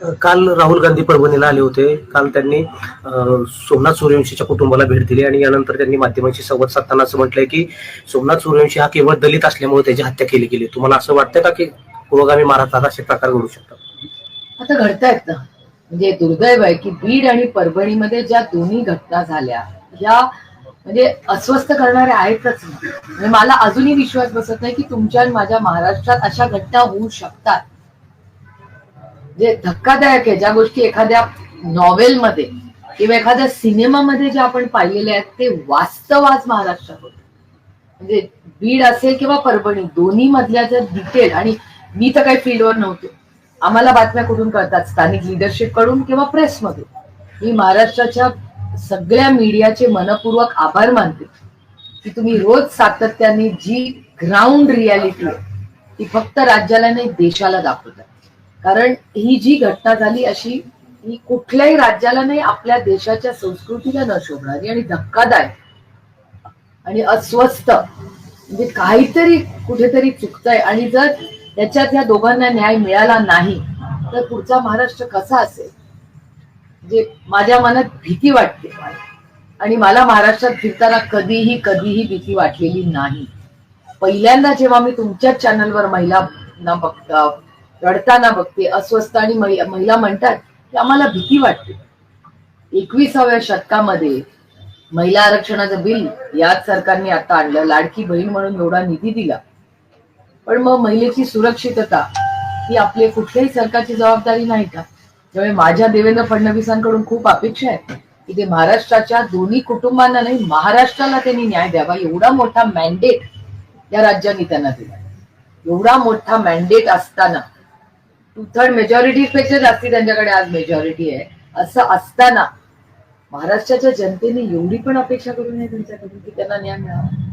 काल राहुल गांधी परभणीला आले होते. काल त्यांनी सोमनाथ सूर्यवंशीच्या कुटुंबाला भेट दिली आणि यानंतर त्यांनी माध्यमांशी संवाद साधताना असं म्हटलंय की सोमनाथ सूर्यवंशी हा केवळ दलित असल्यामुळे त्याची हत्या केली गेली. तुम्हाला असं वाटतं का की पुरोगामी महाराष्ट्रात असे प्रकार घडू शकतात? आता घडतायत ना. म्हणजे दुर्दैव आहे की बीड आणि परभणीमध्ये ज्या दोन्ही घटना झाल्या ह्या म्हणजे अस्वस्थ करणाऱ्या आहेतच म्हणजे मला अजूनही विश्वास बसत नाही की तुमच्या आणि माझ्या महाराष्ट्रात अशा घटना होऊ शकतात. जे धक्कादायक आहे ज्या गोष्टी एखाद्या नॉवेलमध्ये किंवा एखाद्या सिनेमामध्ये ज्या आपण पाहिलेल्या आहेत ते वास्तव आज महाराष्ट्रात होत. म्हणजे बीड असेल किंवा परभणी दोन्ही मधल्या जर डिटेल आणि मी तर काही फील्डवर नव्हतो. आम्हाला बातम्या कुठून कळतात? स्थानिक लिडरशिपकडून किंवा प्रेसमधून मी महाराष्ट्राच्या सगळ्या मीडियाचे मनपूर्वक आभार मानते की तुम्ही रोज सातत्याने जी ग्राउंड रियालिटी आहे ती फक्त राज्याला नाही देशाला दाखवतात कारण ही जी घटना झाली अशी ही कुठल्याही राज्याला नाही आपल्या देशाच्या संस्कृतीला न शोभणारी आणि धक्कादायक आणि अस्वस्थ म्हणजे काहीतरी कुठेतरी चुकतंय. आणि जर त्याच्यात या दोघांना न्याय मिळाला नाही तर पुढचा महाराष्ट्र कसा असेल? म्हणजे माझ्या मनात भीती वाटते. आणि मला महाराष्ट्रात फिरताना कधीही कधीही भीती वाटलेली नाही. पहिल्यांदा जेव्हा मी तुमच्याच चॅनलवर महिलांना बघ रडताना बघते अस्वस्थ आणि महिला म्हणतात की आम्हाला भीती वाटते. एकविसाव्या शतकामध्ये महिला आरक्षणाचं बिल याच सरकारने आता आणलं. लाडकी बहीण म्हणून एवढा निधी दिला. पण मग महिलेची सुरक्षितता ही आपली कुठल्याही सरकारची जबाबदारी नाही का? त्यामुळे माझ्या देवेंद्र फडणवीसांकडून खूप अपेक्षा आहे की ते महाराष्ट्राच्या दोन्ही कुटुंबांना नाही महाराष्ट्राला त्यांनी न्याय द्यावा. एवढा मोठा मॅन्डेट या राज्यांनी त्यांना दिला. एवढा मोठा मॅन्डेट असताना टू थर्ड मेजॉरिटीपेक्षा जास्ती त्यांच्याकडे आज मेजॉरिटी आहे. असं असताना महाराष्ट्राच्या जनतेने एवढी पण अपेक्षा करू नये त्यांच्याकडून की त्यांना न्याय मिळावा.